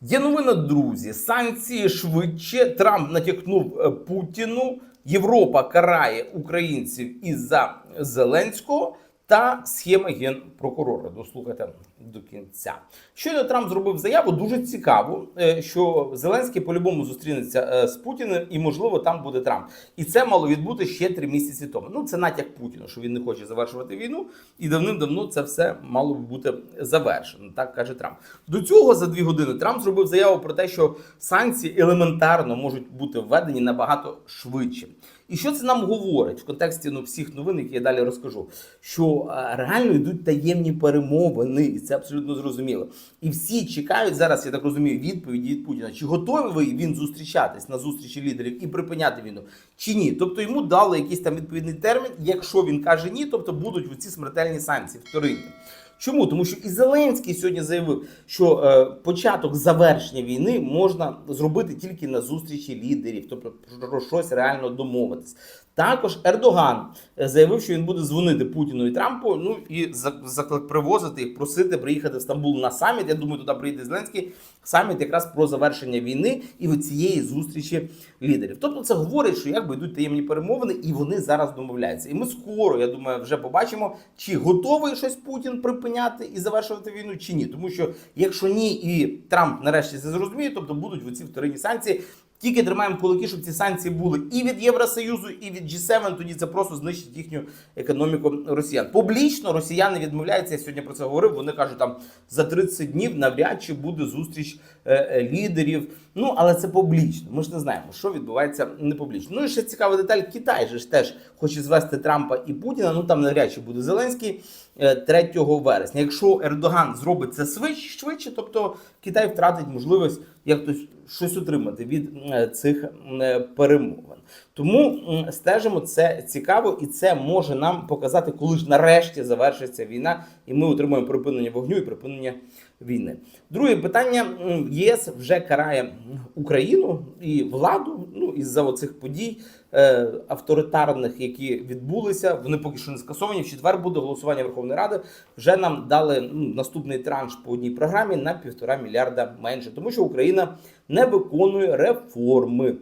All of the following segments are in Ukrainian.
Є новина, друзі. Санкції швидше. Трамп натякнув е, Путіну. Європа карає українців із-за Зеленського та схема генпрокурора. Дослухайте до кінця. Щойно Трамп зробив заяву дуже цікаву, е, що Зеленський по-любому зустрінеться е, з Путіним, і можливо там буде Трамп. І це мало відбути ще три місяці тому. Ну це натяк Путіну, що він не хоче завершувати війну, і давним-давно це все мало б бути завершено. Так каже Трамп. До цього за дві години Трамп зробив заяву про те, що санкції елементарно можуть бути введені набагато швидше. І що це нам говорить в контексті ну, всіх новин, які я далі розкажу? Що е, реально йдуть таємні перемовини, це абсолютно зрозуміло. І всі чекають зараз, я так розумію, відповіді від Путіна, чи готовий він зустрічатись на зустрічі лідерів і припиняти війну, чи ні. Тобто йому дали якийсь там відповідний термін. Якщо він каже ні, тобто будуть ці смертельні санкції вторинні. Чому? Тому що і Зеленський сьогодні заявив, що е, початок завершення війни можна зробити тільки на зустрічі лідерів, тобто про щось реально домовитись. Також Ердоган е, заявив, що він буде дзвонити Путіну і Трампу. Ну і привозити їх, просити приїхати в Стамбул на саміт. Я думаю, туди приїде Зеленський. Саміт якраз про завершення війни і от цієї зустрічі лідерів. Тобто, це говорить, що якби йдуть таємні перемовини, і вони зараз домовляються. І ми скоро, я думаю, вже побачимо, чи готовий щось Путін припиняти і завершувати війну, чи ні. Тому що якщо ні, і Трамп нарешті це зрозуміє, тобто будуть оці вторинні санкції. Тільки тримаємо кулаки, щоб ці санкції були і від Євросоюзу, і від G7, тоді це просто знищить їхню економіку росіян. Публічно росіяни відмовляються. Я сьогодні про це говорив. Вони кажуть, там за 30 днів навряд чи буде зустріч е, е, лідерів. Ну але це публічно. Ми ж не знаємо, що відбувається не публічно. Ну і ще цікава деталь. Китай же ж теж хоче звести Трампа і Путіна. Ну там навряд чи буде Зеленський е, 3 вересня. Якщо Ердоган зробить це швидше, тобто Китай втратить можливість як то щось отримати від е, цих е, перемовин. Тому стежимо це цікаво, і це може нам показати, коли ж нарешті завершиться війна, і ми отримаємо припинення вогню і припинення війни. Друге питання: ЄС вже карає Україну і владу. Ну із-за оцих подій е, авторитарних, які відбулися. Вони поки що не скасовані. В четвер буде голосування Верховної Ради. Вже нам дали ну, наступний транш по одній програмі на півтора мільярда менше, тому що Україна не виконує реформи.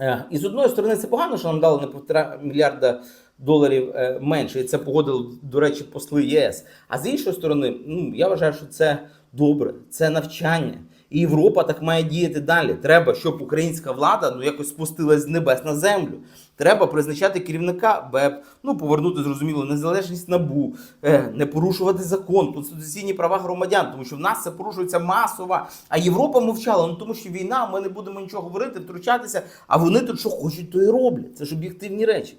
Е, І з одної сторони, це погано, що нам дали на півтора мільярда доларів е, менше, і це погодили, до речі, посли ЄС. А з іншої сторони, ну я вважаю, що це добре, це навчання. І Європа так має діяти далі. Треба, щоб українська влада ну якось спустилась з небес на землю. Треба призначати керівника БЕП, ну повернути зрозуміло незалежність набу, е, не порушувати закон, конституційні права громадян, тому що в нас це порушується масово. А Європа мовчала. Ну тому що війна, ми не будемо нічого говорити, втручатися. А вони тут що хочуть, то і роблять. Це ж об'єктивні речі.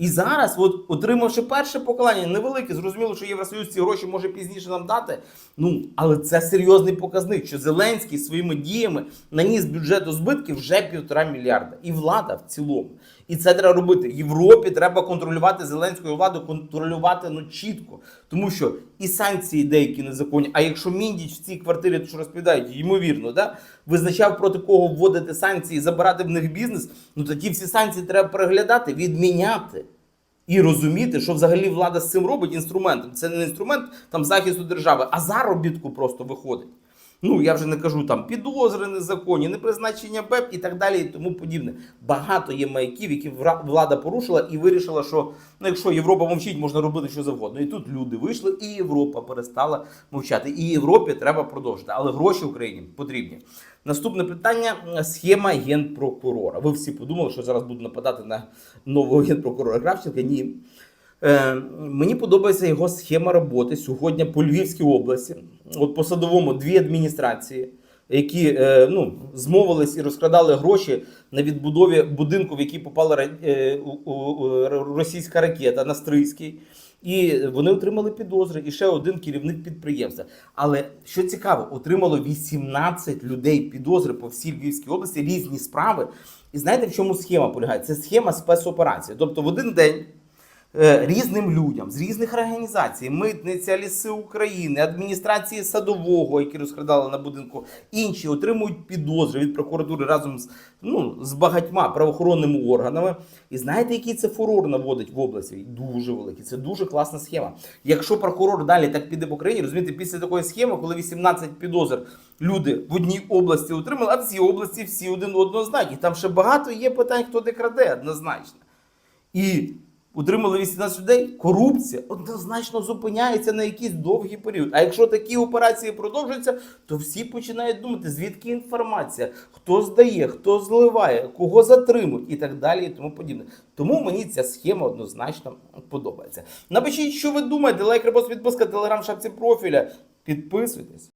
І зараз, от, отримавши перше покоління, невелике, зрозуміло, що Євросоюз ці гроші може пізніше нам дати. Ну, але це серйозний показник, що Зеленський своїми діями наніс бюджету збитків вже півтора мільярда. І влада в цілому. І це треба робити. Європі треба контролювати зеленську владу, контролювати ну чітко. Тому що і санкції деякі незаконні. А якщо Міндіч в цій квартирі, то що розповідають, ймовірно, да, визначав проти кого вводити санкції, забирати в них бізнес, ну тоді всі санкції треба переглядати, відміняти. І розуміти, що взагалі влада з цим робить інструментом. Це не інструмент там захисту держави, а заробітку просто виходить. Ну я вже не кажу там підозри незаконні, непризначення БЕП і так далі, і тому подібне. Багато є маяків, які влада порушила і вирішила, що ну якщо Європа мовчить, можна робити що завгодно. І тут люди вийшли, і Європа перестала мовчати. І Європі треба продовжити. Але гроші Україні потрібні. Наступне питання: схема генпрокурора. Ви всі подумали, що зараз буду нападати на нового генпрокурора Кравченка? Ні. Е, мені подобається його схема роботи сьогодні по Львівській області. От по садовому дві адміністрації, які е, ну, змовились і розкрадали гроші на відбудові будинку, в який попала е, у- у- російська ракета на Стрийський. І вони отримали підозри, і ще один керівник підприємства. Але що цікаво, отримало 18 людей підозри по всій Львівській області, різні справи. І знаєте, в чому схема полягає? Це схема спецоперації. Тобто в один день різним людям з різних організацій, митниця, ліси України, адміністрації садового, які розкрадали на будинку, інші отримують підозри від прокуратури разом з ну з багатьма правоохоронними органами. І знаєте, який це фурор наводить в області? Дуже великий. Це дуже класна схема. Якщо прокурор далі так піде по країні, розумієте, після такої схеми, коли 18 підозр люди в одній області отримали, а в цій області всі один одного знають. І там ще багато є питань, хто де краде, однозначно. І утримали 18 людей, корупція однозначно зупиняється на якийсь довгий період. А якщо такі операції продовжуються, то всі починають думати, звідки інформація, хто здає, хто зливає, кого затримують і так далі, і тому подібне. Тому мені ця схема однозначно подобається. Напишіть, що ви думаєте, лайк, репост, підписка, телеграм, шапці профіля. Підписуйтесь.